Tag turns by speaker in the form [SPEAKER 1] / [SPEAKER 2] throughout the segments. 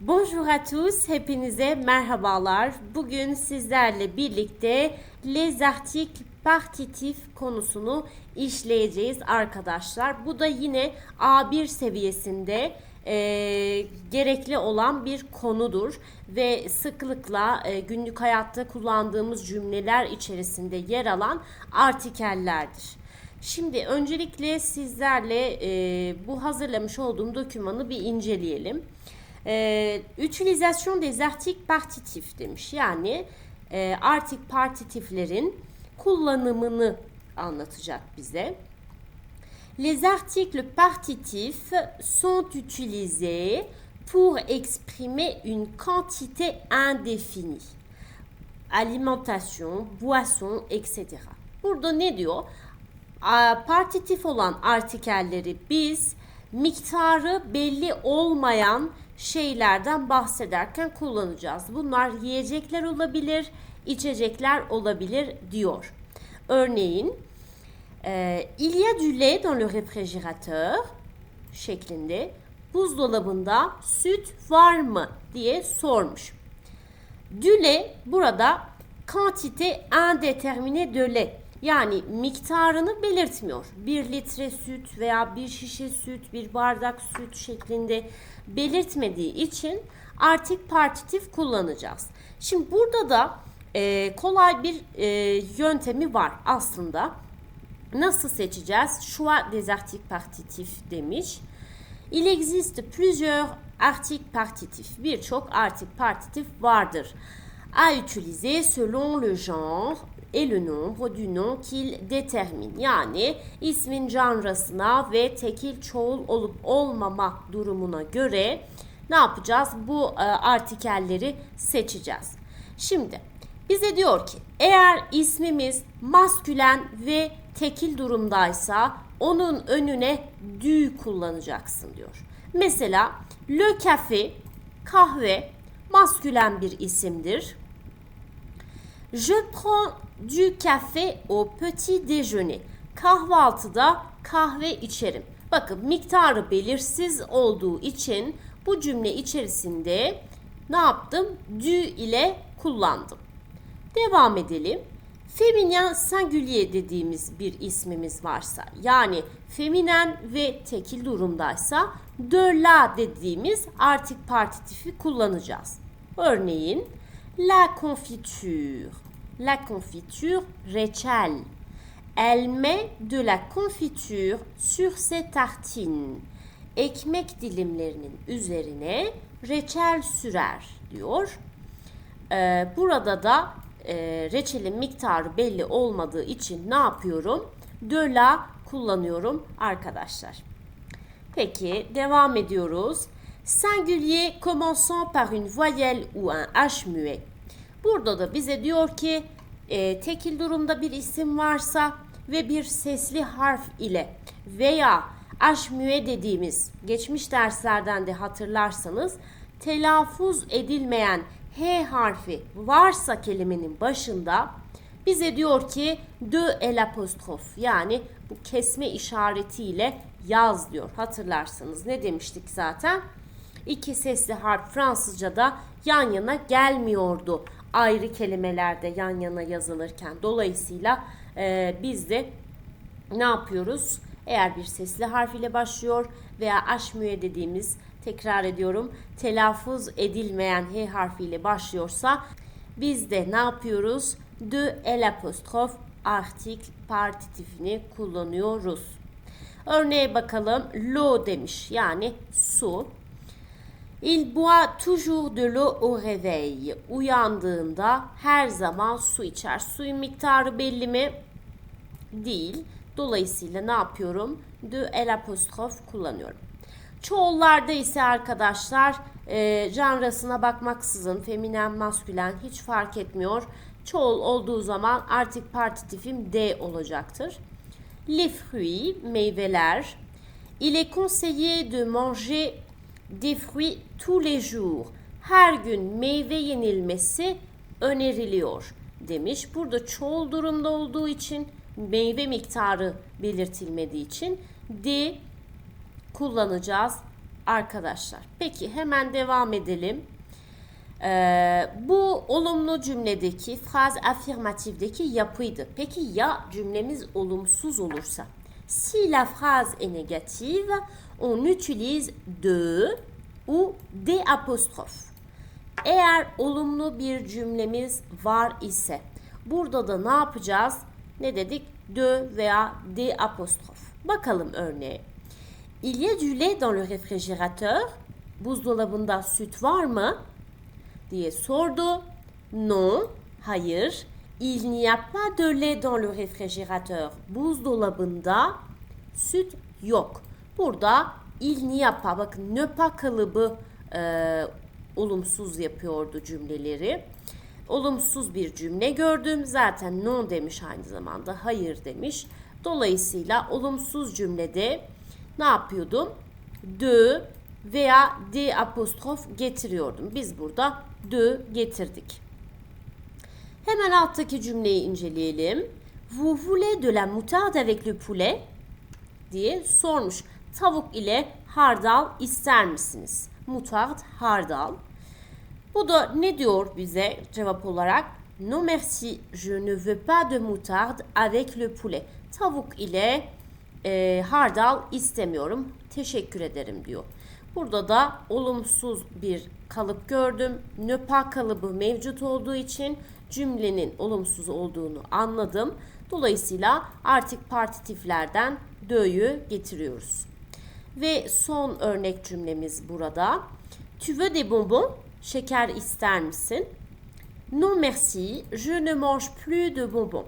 [SPEAKER 1] Bonjour à tous, hepinize merhabalar. Bugün sizlerle birlikte les articles partitif konusunu işleyeceğiz arkadaşlar. Bu da yine A1 seviyesinde e, gerekli olan bir konudur ve sıklıkla e, günlük hayatta kullandığımız cümleler içerisinde yer alan artikellerdir. Şimdi öncelikle sizlerle e, bu hazırlamış olduğum dokümanı bir inceleyelim. E, utilisation des articles partitifs demiş. Yani e, artik partitiflerin kullanımını anlatacak bize. Les articles partitifs sont utilisés pour exprimer une quantité indéfinie. Alimentation, boisson, etc. Burada ne diyor? Partitif olan artikelleri biz miktarı belli olmayan şeylerden bahsederken kullanacağız. Bunlar yiyecekler olabilir, içecekler olabilir diyor. Örneğin, e, il y a du lait dans le réfrigérateur şeklinde buzdolabında süt var mı diye sormuş. Lait burada kantite indéterminée de lait yani miktarını belirtmiyor. Bir litre süt veya bir şişe süt, bir bardak süt şeklinde belirtmediği için artik partitif kullanacağız. Şimdi burada da e, kolay bir e, yöntemi var aslında. Nasıl seçeceğiz? Choix des articles partitifs demiş. Il existe plusieurs articles partitifs. Birçok artik partitif vardır. À utiliser selon le genre et le nombre du nom qu'il détermine. Yani ismin janrasına ve tekil çoğul olup olmama durumuna göre ne yapacağız? Bu e, artikelleri seçeceğiz. Şimdi bize diyor ki eğer ismimiz maskülen ve tekil durumdaysa onun önüne dü kullanacaksın diyor. Mesela le café kahve maskülen bir isimdir. Je prends du café au petit déjeuner. Kahvaltıda kahve içerim. Bakın miktarı belirsiz olduğu için bu cümle içerisinde ne yaptım? Du ile kullandım. Devam edelim. Feminen singulier dediğimiz bir ismimiz varsa yani feminen ve tekil durumdaysa de la dediğimiz artik partitifi kullanacağız. Örneğin la confiture. La confiture reçel. Elle met de la confiture sur ses tartines. Ekmek dilimlerinin üzerine reçel sürer diyor. Ee, burada da e, reçelin miktarı belli olmadığı için ne yapıyorum? De la kullanıyorum arkadaşlar. Peki devam ediyoruz. Singulier commençant par une voyelle ou un H muet. Burada da bize diyor ki e, tekil durumda bir isim varsa ve bir sesli harf ile veya muet dediğimiz geçmiş derslerden de hatırlarsanız telaffuz edilmeyen H harfi varsa kelimenin başında bize diyor ki de el apostrof yani bu kesme işaretiyle yaz diyor. Hatırlarsanız ne demiştik zaten? İki sesli harf Fransızca'da yan yana gelmiyordu ayrı kelimelerde yan yana yazılırken. Dolayısıyla e, biz de ne yapıyoruz? Eğer bir sesli harf ile başlıyor veya aşmüye dediğimiz tekrar ediyorum telaffuz edilmeyen H harfiyle başlıyorsa biz de ne yapıyoruz? De el apostrof artik partitifini kullanıyoruz. Örneğe bakalım. L'eau demiş yani su. Il boit toujours de l'eau au réveil. Uyandığında her zaman su içer. Suyun miktarı belli mi? Değil. Dolayısıyla ne yapıyorum? De el apostrof kullanıyorum. Çoğullarda ise arkadaşlar e, janrasına bakmaksızın feminen, maskülen hiç fark etmiyor. Çoğul olduğu zaman artık partitifim D olacaktır. Les fruits, meyveler. Il est conseillé de manger des fruits tous les jours. Her gün meyve yenilmesi öneriliyor demiş. Burada çoğul durumda olduğu için meyve miktarı belirtilmediği için D kullanacağız arkadaşlar. Peki hemen devam edelim. Ee, bu olumlu cümledeki phrase affirmatifdeki yapıydı. Peki ya cümlemiz olumsuz olursa? Si la phrase est négative, on utilise de ou des apostrophes. Eğer olumlu bir cümlemiz var ise burada da ne yapacağız? Ne dedik? De veya des apostrophes. Bakalım örneğe. Il y a du lait dans le réfrigérateur. Buzdolabında süt var mı? diye sordu. Non, hayır. Il n'y a pas de lait dans le réfrigérateur. Buzdolabında süt yok. Burada il n'y a pas, bakın ne pas kalıbı e, olumsuz yapıyordu cümleleri. Olumsuz bir cümle gördüm. Zaten non demiş aynı zamanda hayır demiş. Dolayısıyla olumsuz cümlede ne yapıyordum? De veya de apostrof getiriyordum. Biz burada de getirdik. Hemen alttaki cümleyi inceleyelim. Vous voulez de la moutarde avec le poulet? diye sormuş. Tavuk ile hardal ister misiniz? Mutard, hardal. Bu da ne diyor bize cevap olarak? Non merci, je ne veux pas de moutarde avec le poulet. Tavuk ile e, hardal istemiyorum. Teşekkür ederim diyor. Burada da olumsuz bir kalıp gördüm. Ne pas kalıbı mevcut olduğu için cümlenin olumsuz olduğunu anladım. Dolayısıyla artık partitiflerden dö'yü getiriyoruz. Ve son örnek cümlemiz burada. Tu veux des bonbons? Şeker ister misin? Non merci, je ne mange plus de bonbons.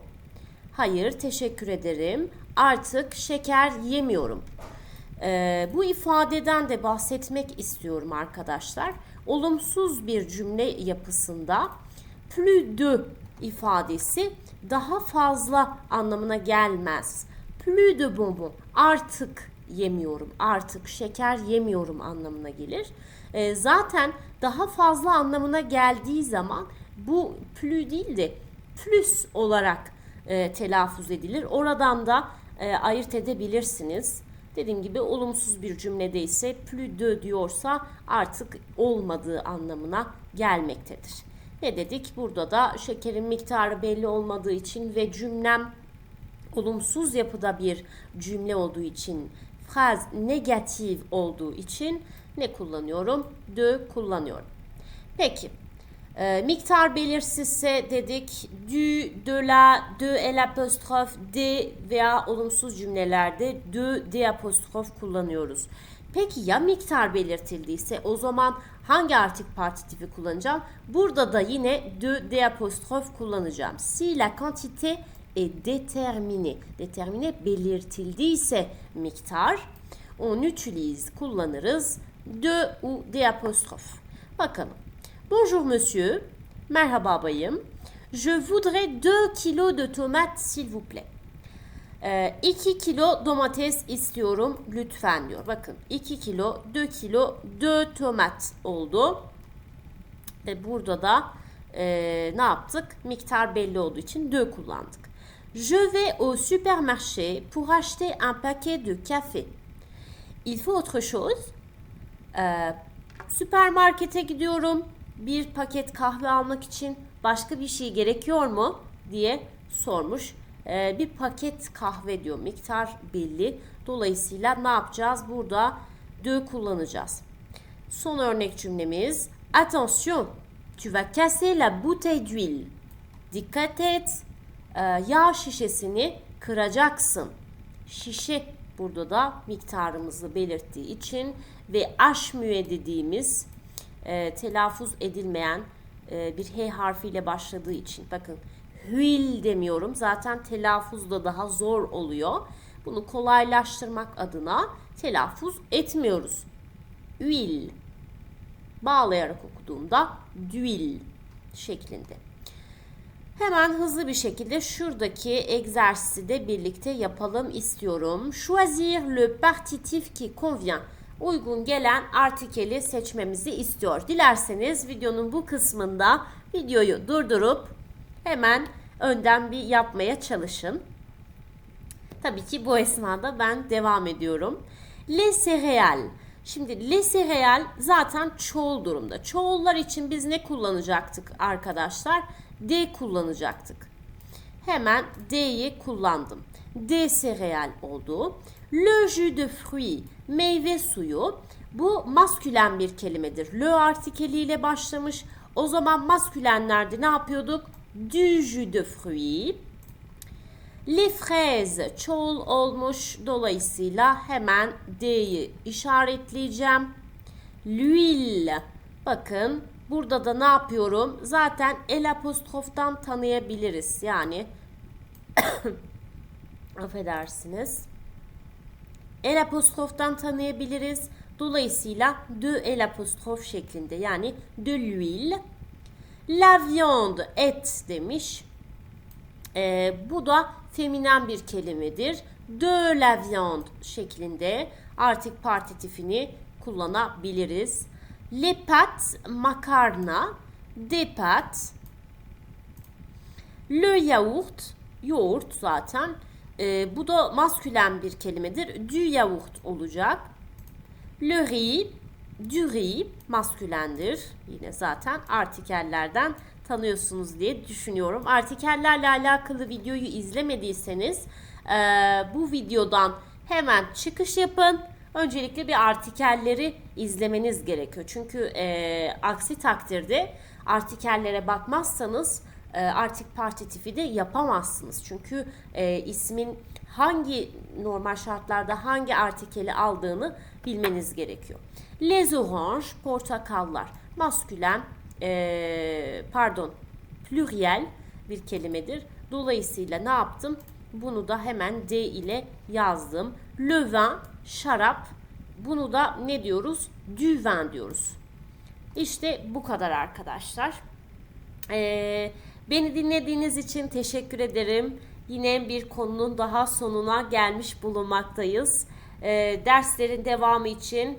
[SPEAKER 1] Hayır, teşekkür ederim. Artık şeker yemiyorum. Ee, bu ifadeden de bahsetmek istiyorum arkadaşlar. Olumsuz bir cümle yapısında plus de ifadesi daha fazla anlamına gelmez. Plus de bonbon artık yemiyorum, artık şeker yemiyorum anlamına gelir. Ee, zaten daha fazla anlamına geldiği zaman bu plus değil de plus olarak e, telaffuz edilir. Oradan da e, ayırt edebilirsiniz. Dediğim gibi olumsuz bir cümlede ise plus de diyorsa artık olmadığı anlamına gelmektedir. Ne dedik? Burada da şekerin miktarı belli olmadığı için ve cümlem olumsuz yapıda bir cümle olduğu için, phrase negatif olduğu için ne kullanıyorum? De kullanıyorum. Peki. E, miktar belirsizse dedik du, de la, de el apostrof, de veya olumsuz cümlelerde de, de apostrof kullanıyoruz. Peki ya miktar belirtildiyse o zaman hangi artik partitifi kullanacağım? Burada da yine de, de apostrof kullanacağım. Si la quantité est déterminée. Déterminé belirtildiyse miktar on utilise kullanırız de ou de apostrof. Bakalım. Bonjour monsieur. Merhaba bayım. Je voudrais 2 kilos de tomates s'il vous plaît. 2 kilo domates istiyorum lütfen diyor. Bakın 2 kilo, 2 kilo, 2 tomat oldu. Ve burada da e, ne yaptık? Miktar belli olduğu için 2 kullandık. Je vais au supermarché pour acheter un paquet de café. Il faut autre chose? Ee, süpermarkete gidiyorum. Bir paket kahve almak için başka bir şey gerekiyor mu diye sormuş. Ee, bir paket kahve diyor. Miktar belli. Dolayısıyla ne yapacağız? Burada de kullanacağız. Son örnek cümlemiz. Attention, tu vas casser la bouteille d'huile. Dikkat et, e, yağ şişesini kıracaksın. Şişe burada da miktarımızı belirttiği için ve aşmüye dediğimiz e, telaffuz edilmeyen e, bir H harfiyle başladığı için bakın hüil demiyorum zaten telaffuzda daha zor oluyor. Bunu kolaylaştırmak adına telaffuz etmiyoruz. Üil bağlayarak okuduğumda düil şeklinde. Hemen hızlı bir şekilde şuradaki egzersizi de birlikte yapalım istiyorum. Choisir le partitif qui convient. Uygun gelen artikeli seçmemizi istiyor. Dilerseniz videonun bu kısmında videoyu durdurup hemen önden bir yapmaya çalışın. Tabii ki bu esnada ben devam ediyorum. Les céréales Şimdi les céréales zaten çoğul durumda. Çoğullar için biz ne kullanacaktık arkadaşlar? D kullanacaktık. Hemen D'yi kullandım. D céréales oldu. Le jus de fruits, meyve suyu. Bu maskülen bir kelimedir. Le artikeliyle başlamış. O zaman maskülenlerde ne yapıyorduk? Du jus de fruits. Les fraises çoğul olmuş. Dolayısıyla hemen D'yi işaretleyeceğim. L'huile. Bakın burada da ne yapıyorum? Zaten el apostroftan tanıyabiliriz. Yani affedersiniz. El apostroftan tanıyabiliriz. Dolayısıyla de el apostrof şeklinde yani de l'huile. La viande et demiş. Ee, bu da feminen bir kelimedir. De la viande şeklinde artık partitifini kullanabiliriz. Les pâtes makarna, des pâtes. Le yaourt, yoğurt zaten. Ee, bu da maskülen bir kelimedir. Du yaourt olacak. Le riz, du riz maskülendir. Yine zaten artikellerden tanıyorsunuz diye düşünüyorum. Artikellerle alakalı videoyu izlemediyseniz e, bu videodan hemen çıkış yapın. Öncelikle bir artikelleri izlemeniz gerekiyor. Çünkü e, aksi takdirde artikellere bakmazsanız e, artık partitifi de yapamazsınız. Çünkü e, ismin hangi normal şartlarda hangi artikeli aldığını bilmeniz gerekiyor. Les oranges, portakallar, maskülen, e, pardon, pluriel bir kelimedir. Dolayısıyla ne yaptım? Bunu da hemen D ile yazdım. Le vin, şarap. Bunu da ne diyoruz? Du vin diyoruz. İşte bu kadar arkadaşlar. Ee, beni dinlediğiniz için teşekkür ederim. Yine bir konunun daha sonuna gelmiş bulunmaktayız. Ee, derslerin devamı için